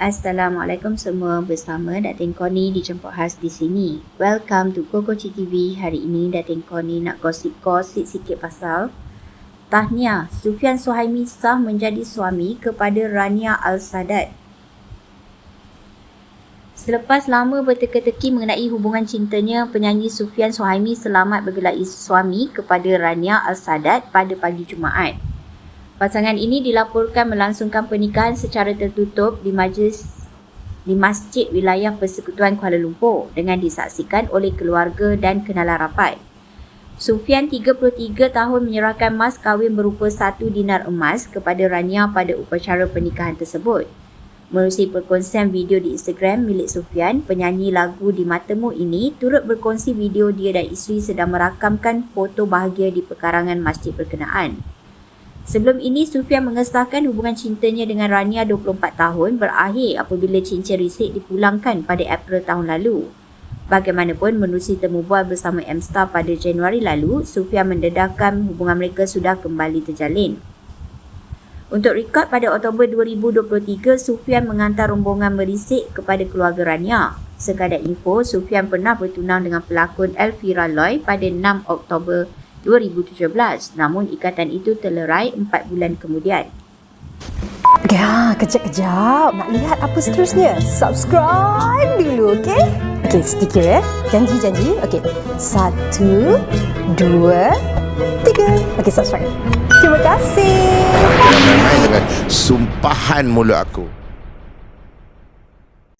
Assalamualaikum semua bersama Datin Koni dijemput khas di sini. Welcome to Koko TV. Hari ini Datin Koni nak gosip-gosip sikit pasal Tahniah, Sufian Suhaimi sah menjadi suami kepada Rania Al-Sadat. Selepas lama berteka-teki mengenai hubungan cintanya, penyanyi Sufian Suhaimi selamat bergelai suami kepada Rania Al-Sadat pada pagi Jumaat. Pasangan ini dilaporkan melangsungkan pernikahan secara tertutup di majlis di Masjid Wilayah Persekutuan Kuala Lumpur dengan disaksikan oleh keluarga dan kenalan rapat. Sufian 33 tahun menyerahkan mas kahwin berupa satu dinar emas kepada Rania pada upacara pernikahan tersebut. Melalui perkongsian video di Instagram milik Sufian, penyanyi lagu Di Matamu ini turut berkongsi video dia dan isteri sedang merakamkan foto bahagia di pekarangan masjid berkenaan. Sebelum ini, Sufian mengesahkan hubungan cintanya dengan Rania 24 tahun berakhir apabila cincin risik dipulangkan pada April tahun lalu. Bagaimanapun, menerusi temu bual bersama M-Star pada Januari lalu, Sufian mendedahkan hubungan mereka sudah kembali terjalin. Untuk rekod pada Oktober 2023, Sufian mengantar rombongan merisik kepada keluarga Rania. Sekadar info, Sufian pernah bertunang dengan pelakon Elvira Loy pada 6 Oktober 2017 namun ikatan itu terlerai 4 bulan kemudian. Ya, kejap-kejap. Nak lihat apa seterusnya? Subscribe dulu, okey? Okey, stiker ya. Janji-janji. Okey. Satu, dua, tiga. Okey, subscribe. Terima kasih. Sumpahan mulut aku.